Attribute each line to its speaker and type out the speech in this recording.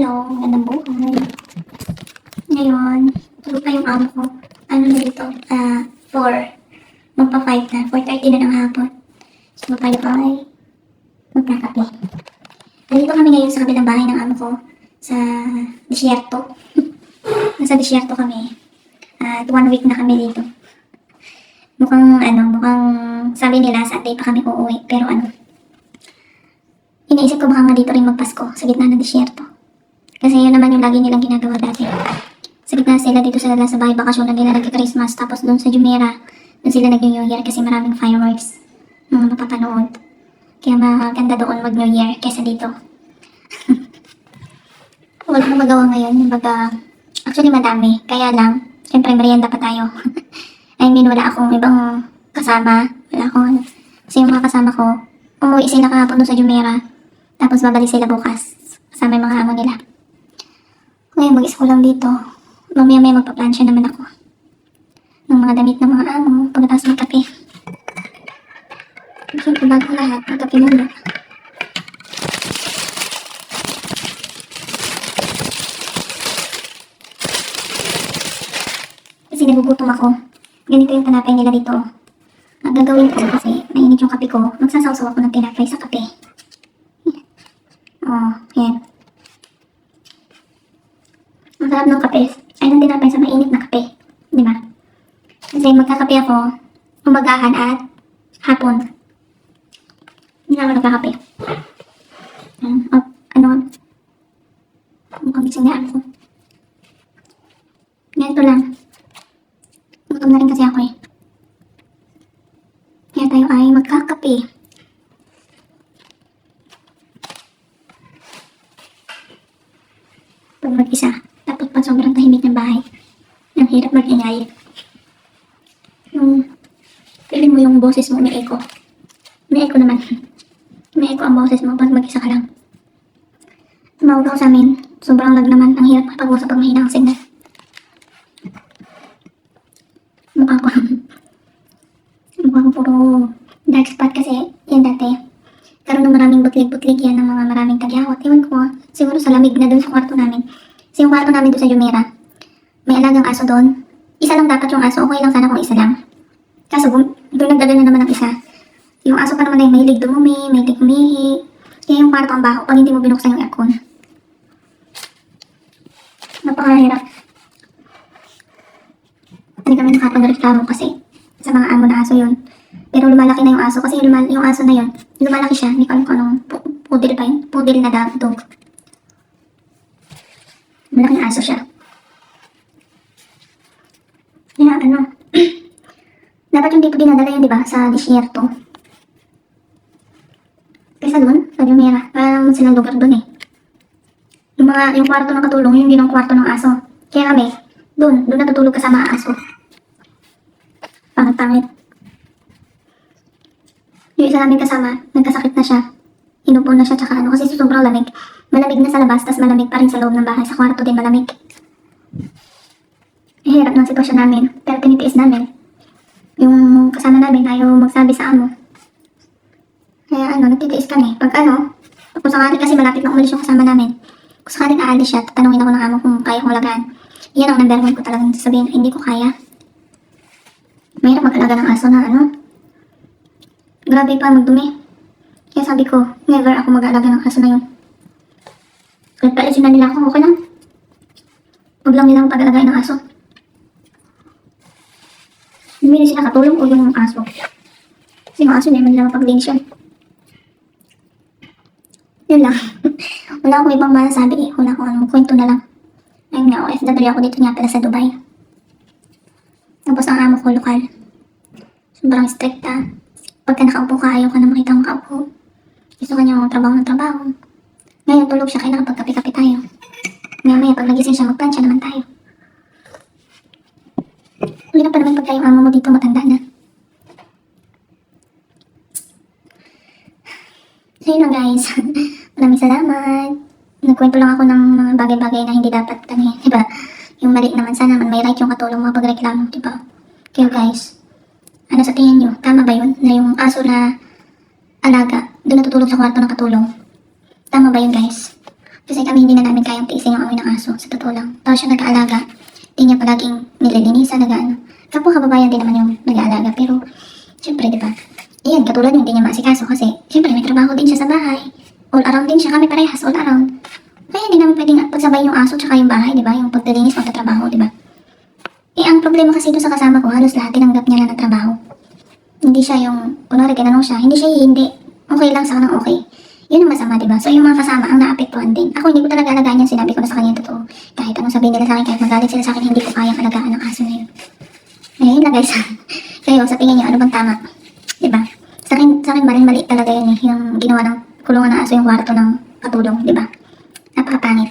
Speaker 1: Hello, magandang buhay. Ngayon, tulog pa yung amo ko. Ano na dito? Ah, 4. Magpa-5 na. 4.30 na ng hapon. So, tayo ay magkakape. Nandito kami ngayon sa kabilang bahay ng amo ko. Sa disyerto. Nasa disyerto kami. At one week na kami dito. Mukhang, ano, mukhang sabi nila Sunday pa kami uuwi. Pero ano, iniisip ko baka nga dito rin magpasko sa gitna ng disyerto. Kasi yun naman yung lagi nilang ginagawa dati. Sa gitna sila dito sa sa bahay bakasyon na nila nag-Christmas. Tapos doon sa Jumeirah, doon sila nag-New Year kasi maraming fireworks. Mga mapapanood. Kaya maganda doon mag-New Year kesa dito. Wala akong magawa ngayon. Baga, actually madami. Kaya lang, syempre merienda pa tayo. I mean, wala akong ibang kasama. Wala akong ano. Kasi yung mga kasama ko, umuwi sila kahapon doon sa Jumeirah. Tapos babalik sila bukas. Kasama yung mga amo nila. Ngayon, ko lang dito. Mamaya may magpa-plancha naman ako. Ng mga damit ng mga amo. Pagkatapos ng kape. Siyempre, bago lahat, magkape muna. Kasi nagugutom ako. Ganito yung tanapay nila dito. Ang gagawin ko kasi mainit yung kape ko. Magsasawsaw ako ng tinapay sa kape. Oh, yan. Masarap ng kape. Ay, ng tinapay sa mainit na kape. Di ba? Kasi magkakape ako, umagahan at hapon. Hindi na ako nagkakape. Um, oh, ano? Mukhang gising na ako. Ganito lang. Gutom na rin kasi ako eh. Kaya tayo ay magkakape. Pag mag-isa, pa sobrang tahimik ng bahay. Ang hirap mag-ingay. Yung, feeling mo yung boses mo may echo. May echo naman. May echo ang boses mo pag mag-isa ka lang. Tumawag ako sa amin. Sobrang lag naman. Ang hirap makapag-usap pag mahina ang signal. Mukha ko. Mukha ko puro dark spot kasi yan dati. Karoon ng maraming butlig-butlig yan ng mga maraming tagyawat. Ewan ko, ah. siguro sa lamig na dun sa kwarto namin. Kasi yung kwarto namin doon sa Jumeirah, may alagang aso doon. Isa lang dapat yung aso, okay lang sana kung isa lang. Kaso doon nagdala na naman ng isa. Yung aso pa naman ay mahilig dumumi, mahilig humihi. Kaya yung kwarto ang baho pag hindi mo binuksan yung aircon. Napakahirap. Hindi kami nakapagreklamo kasi sa mga amo na aso yun. Pero lumalaki na yung aso kasi yung, lumal- yung aso na yun, lumalaki siya. Hindi ko alam kung anong poodle ba yun? Poodle na dog. Malaki na aso siya. Kaya ano, dapat yung tipo dinadala yun, di ba, sa disyerto. Kaysa doon, sa Jumeirah, parang silang lugar doon eh. Yung mga, yung kwarto ng katulong, yun din ang kwarto ng aso. Kaya kami, doon, doon natutulog kasama ang aso. Pangit-pangit. Yung isa namin kasama, nagkasakit na siya. Inupo na siya, tsaka ano, kasi sobrang lamig. Malamig na sa labas, tas malamig pa rin sa loob ng bahay. Sa kwarto din malamig. Eh, hirap ng sitwasyon namin, pero tinitiis namin. Yung kasama namin, ayaw magsabi sa amo. Kaya ano, nagtitiis kami. Pag ano, kung sakali kasi malapit na umalis yung kasama namin, kung sakaling aalis siya, tatanungin ako ng amo kung kaya kong lagaan. Yan ang number one ko talagang sasabihin, hindi ko kaya. Mahirap mag-alaga ng aso na ano. Grabe pa magdumi. Kaya sabi ko, never ako mag-aalaga ng aso na yun. Kahit paalisin na nila ako, okay lang. Huwag lang nilang pag-alagay ng aso. Hindi sila katulong o yung aso. Kasi yung aso, hindi man nila mapaglinis yun. Lang. Wala akong ibang masasabi eh. Wala akong ano, kwento na lang. Ayun nga, OFW ako dito nga pala sa Dubai. Tapos ang amo ko lokal. Sobrang strict ah. Pagka nakaupo ka, ayaw ka na makita ang kaupo. Gusto ka niya trabaho ng trabaho. Ngayon tulog siya, kailangan pagkape-kape tayo. Maya maya, pag nagising siya, magplansya naman tayo. Huli na pa naman pagka yung amo mo dito matanda na. So yun lang guys. Maraming salamat. Nagkwento lang ako ng mga bagay-bagay na hindi dapat ano eh, diba? Yung mali naman sana man may right yung katulong mga pagreklamo, diba? Kaya guys, ano sa tingin nyo? Tama ba yun? Na yung aso na alaga, doon natutulog sa kwarto ng katulong. Ba yun guys? Kasi kami hindi na namin kayang tiisin yung amoy ng aso, sa totoo lang. Tapos siya nag-aalaga, hindi niya palaging nililinisan, nag-ano. Kapwa kababayan din naman yung nag-aalaga, pero syempre, di ba? Iyan, katulad hindi niya maasikaso kasi syempre may trabaho din siya sa bahay. All around din siya, kami parehas, all around. Kaya hindi namin pwedeng pagsabay yung aso tsaka yung bahay, di ba? Yung pagdilinis, pagtatrabaho, di ba? Eh, ang problema kasi doon sa kasama ko, halos lahat tinanggap niya na ng trabaho. Hindi siya yung, kunwari tinanong siya, hindi siya hindi. Okay lang sa kanang okay. Yun ang masama, di ba? So, yung mga kasama ang naapektuhan din. Ako, hindi ko talaga alagaan yan. Sinabi ko na sa kanya totoo. Kahit anong sabihin nila sa akin, kahit magalit sila sa akin, hindi ko kayang alagaan ang aso na yun. Eh, yun lang guys. Kayo, sa tingin niyo, ano bang tama? Di ba? Sa akin, sa akin, maling mali talaga yun eh. Yung ginawa ng kulungan ng aso yung kwarto ng katulong, di ba? Napakapangit.